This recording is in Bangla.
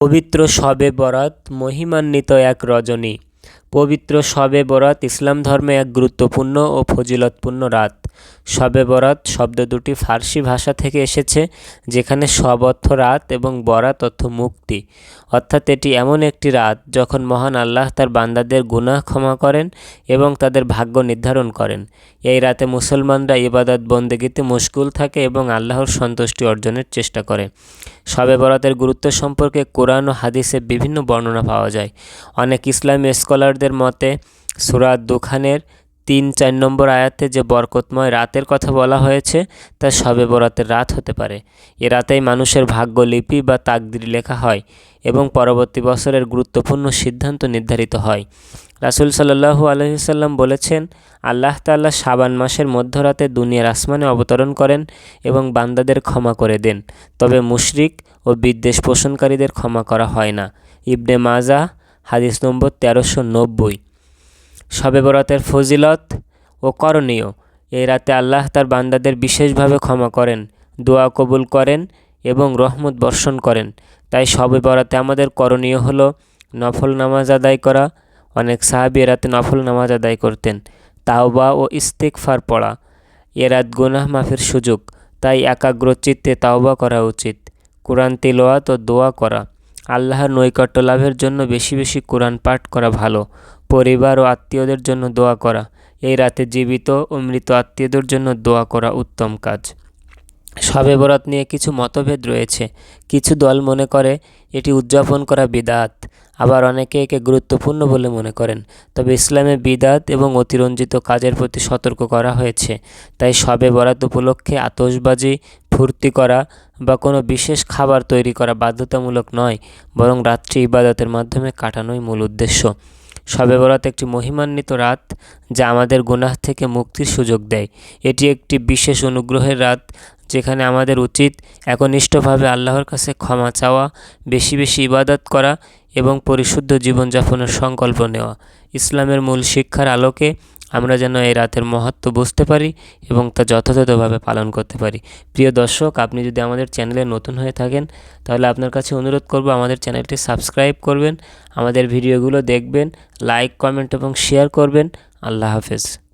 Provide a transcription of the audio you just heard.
পবিত্র শবে বরাত মহিমান্বিত এক রজনী। পবিত্র শবে বরাত ইসলাম ধর্মে এক গুরুত্বপূর্ণ ও ফজিলতপূর্ণ রাত। শবে বরাত শব্দ দুটি ফার্সি ভাষা থেকে এসেছে, যেখানে সব অর্থ রাত এবং বরাত অর্থ মুক্তি। অর্থাৎ এটি এমন একটি রাত যখন মহান আল্লাহ তার বান্দাদের গুনাহ ক্ষমা করেন এবং তাদের ভাগ্য নির্ধারণ করেন। এই রাতে মুসলমানরা ইবাদত বন্দেগীতে মুশগুল থাকে এবং আল্লাহর সন্তুষ্টি অর্জনের চেষ্টা করে। শবে বরাতের গুরুত্ব সম্পর্কে কোরআন ও হাদিসে বিভিন্ন বর্ণনা পাওয়া যায়। অনেক ইসলামী স্কলারদের মতে সুরাত দুখানের তিন চার নম্বর আয়াতে যে বরকতময় রাতের কথা বলা হয়েছে, তা শবে বরাতের রাত হতে পারে। এ রাতেই মানুষের ভাগ্যলিপি বা তাকদির লেখা হয় এবং পরবর্তী বছরের গুরুত্বপূর্ণ সিদ্ধান্ত নির্ধারিত হয়। রাসুল সাল্লাহু আলহিসাল্লাম বলেছেন, আল্লাহ তাল্লাহ সাবান মাসের মধ্যরাতে দুনিয়ার আসমানে অবতরণ করেন এবং বান্দাদের ক্ষমা করে দেন। তবে মুশরিক ও বিদ্বেষ পোষণকারীদের ক্ষমা করা হয় না। ইবনে মাজা হাদিস নম্বর তেরোশো নব্বই। শবে বরাতের ফজিলত ও করণীয়। এই রাতে আল্লাহ তার বান্দাদের বিশেষভাবে ক্ষমা করেন, দোয়া কবুল করেন এবং রহমত বর্ষণ করেন। তাই শবে বরাতে আমাদের করণীয় হলো নফল নামাজ আদায় করা। অনেক সাহাবি এরাতে নফল নামাজ আদায় করতেন। তাওবা ও ইস্তেকফার পড়া। এ রাত গুনাহ মাফের সুযোগ। তাই একাগ্র চিত্তে তাওবা করা উচিত। কোরআন তিলোয়াত ও দোয়া করা। আল্লাহর নৈকট্য লাভের জন্য বেশি বেশি কোরআন পাঠ করা ভালো। পরিবার ও আত্মীয়দের জন্য দোয়া করা। এই রাতে জীবিত ও মৃত আত্মীয়দের জন্য দোয়া করা উত্তম কাজ। শবে বরাত নিয়ে কিছু মতভেদ রয়েছে। কিছু দল মনে করে এটি উদযাপন করা বিদাত। আবার অনেকে একে গুরুত্বপূর্ণ বলে মনে করেন। তবে ইসলামে বিদাত এবং অতিরঞ্জিত কাজের প্রতি সতর্ক করা হয়েছে। তাই শবে বরাত উপলক্ষে আতসবাজি ফুর্তি করা বা কোনো বিশেষ খাবার তৈরি করা বাধ্যতামূলক নয়, বরং রাত্রি ইবাদতের মাধ্যমে কাটানোই মূল উদ্দেশ্য। শবে বরাত একটি মহিমান্বিত রাত যা আমাদের গুনাহ থেকে মুক্তির সুযোগ দেয়। এটি একটি বিশেষ অনুগ্রহের রাত যেখানে আমাদের উচিত একনিষ্ঠভাবে আল্লাহর কাছে ক্ষমা চাওয়া, বেশি বেশি ইবাদত করা এবং পরিশুদ্ধ জীবনযাপনের সংকল্প নেওয়া। ইসলামের মূল শিক্ষার আলোকে আমরা যেন এই রাতের মহত্ব বুঝতে পারি এবং তা যথাযথভাবে পালন করতে পারি। প্রিয় দর্শক, আপনি যদি আমাদের চ্যানেলে নতুন হয়ে থাকেন, তাহলে আপনার কাছে অনুরোধ করব আমাদের চ্যানেলটি সাবস্ক্রাইব করবেন, আমাদের ভিডিওগুলো দেখবেন, লাইক, কমেন্ট এবং শেয়ার করবেন। আল্লাহ হাফেজ।